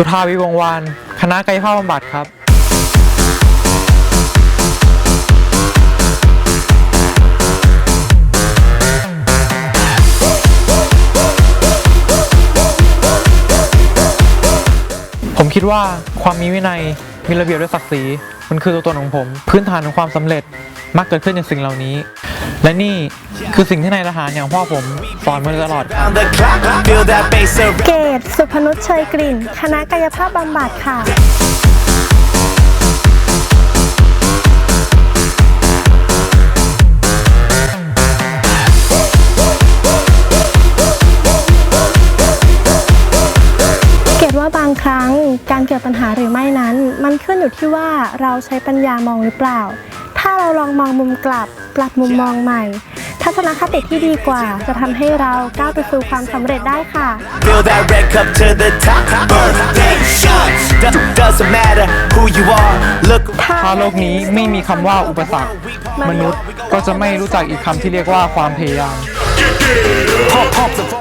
สุทาวิวงวาน คณะกายภาพบำบัดครับ ผมคิดว่าความมีวินัย มีระเบียบและศักดิ์ศรี มันคือตัวตนของผม พื้นฐานของความสำเร็จ มักเกิดขึ้นจากสิ่งเหล่านี้ และนี่คือสิ่งที่นายทหารอย่างพ่อผมสอนมาตลอดเกตสุพนุชเชยกลิ่น คณะกายภาพบำบัดค่ะ เกตว่าบางครั้งการเกิดปัญหาหรือไม่นั้น มันขึ้นอยู่ที่ว่าเราใช้ปัญญามองหรือเปล่า ถ้าเราลองมองมุมกลับ ปรับมุมมองใหม่ ทัศนคติที่ดีกว่า จะทำให้เราก้าวไปสู่ความสำเร็จได้ค่ะ Fill that red cup to the top. Birthday shots. Do- Doesn't matter who you are. Look ถ้าโลกนี้ไม่มีคำว่าอุปสรรค มนุษย์ก็จะไม่รู้จักอีกคำที่เรียกว่าความพยายาม pump, pump the